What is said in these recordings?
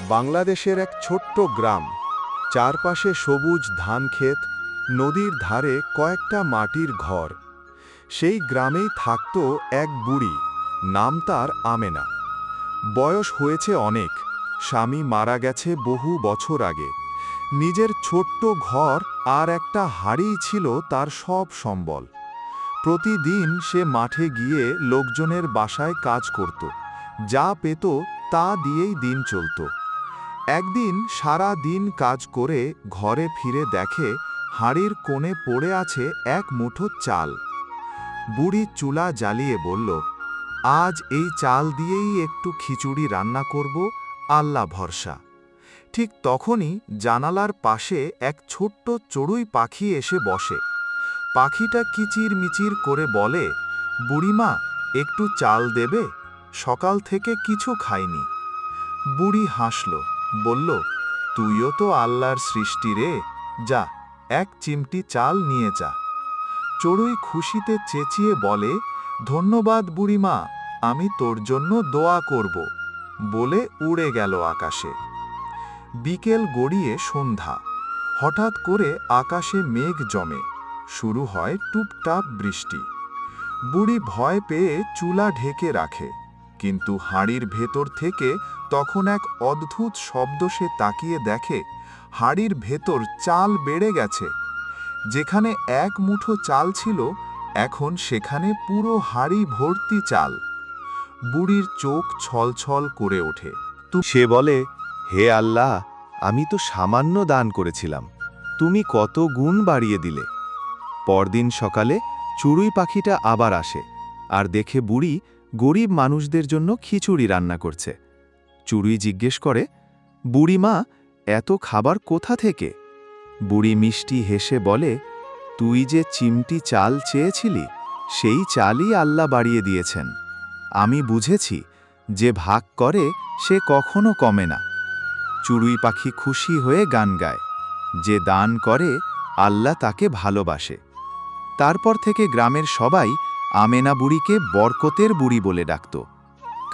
বাংলাদেশের এক ছোট্ট গ্রাম। চারপাশে সবুজ ধানক্ষেত নদীর ধারে কয়েকটা মাটির ঘর। সেই গ্রামেই থাকত এক বুড়ি, নাম তার আমেনা। বয়স হয়েছে অনেক, স্বামী মারা গেছে বহু বছর আগে। নিজের ছোট্ট ঘর আর একটা হাড়িই ছিল তার সব সম্বল। প্রতিদিন সে মাঠে গিয়ে লোকজনের বাসায় কাজ করত, যা পেত তা দিয়েই দিন চলত। একদিন সারা দিন কাজ করে ঘরে ফিরে দেখে হাড়ির কোণে পড়ে আছে এক মুঠো চাল। বুড়ি চুলা জ্বালিয়ে বলল, আজ এই চাল দিয়েই একটু খিচুড়ি রান্না করব, আল্লাহ ভরসা। ঠিক তখনই জানালার পাশে এক ছোট্ট চড়ুই পাখি এসে বসে। পাখিটা কিচির মিচির করে বলে, বুড়িমা, একটু চাল দেবে? সকাল থেকে কিছু খাইনি। বুড়ি হাসল বলল, তুইও তো আল্লাহর সৃষ্টি রে। যা, এক চিমটি চাল নিয়ে যা। চড়ুই খুশিতে চেঁচিয়ে বলে, ধন্যবাদ বুড়িমা, আমি তোর জন্য দোয়া করব। বলে উড়ে গেল আকাশে। বিকেল গড়িয়ে সন্ধ্যা। হঠাৎ করে আকাশে মেঘ জমে। শুরু হয় টুপটাপ বৃষ্টি। বুড়ি ভয় পেয়ে চুলা ঢেকে রাখে। কিন্তু হাড়ির ভেতর থেকে তখন এক অদ্ভুত শব্দ সে তাকিয়ে দেখে, হাড়ির ভেতর চাল বেড়ে গেছে। যেখানে এক মুঠো চাল ছিল, এখন সেখানে পুরো হাড়ি ভর্তি চাল। বুড়ির চোখ ছলছল করে ওঠে। তু সে বলে, হে আল্লাহ, আমি তো সামান্য দান করেছিলাম। তুমি কত গুণ বাড়িয়ে দিলে। পরদিন সকালে চড়ুই পাখিটা আবার আসে, আর দেখে বুড়ি গরিব মানুষদের জন্য খিচুড়ি রান্না করছে। চড়ুই জিজ্ঞেস করে, বুড়িমা, এত খাবার কোথা থেকে? বুড়ি মিষ্টি হেসে বলে, তুই যে চিমটি চাল চেয়েছিলি, সেই চালই আল্লাহ বাড়িয়ে দিয়েছেন। আমি বুঝেছি, যে ভাগ করে সে কখনো কমে না। চড়ুই পাখি খুশি হয়ে গান গায়, যে দান করে আল্লাহ তাকে ভালোবাসে। তারপর থেকে গ্রামের সবাই আমেনা বুড়িকে বরকতের বুড়ি বলে ডাকত,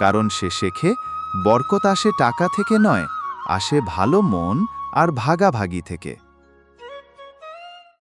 কারণ সে শেখে বরকত আসে টাকা থেকে নয় আসে ভালো মন আর ভাগাভাগি থেকে।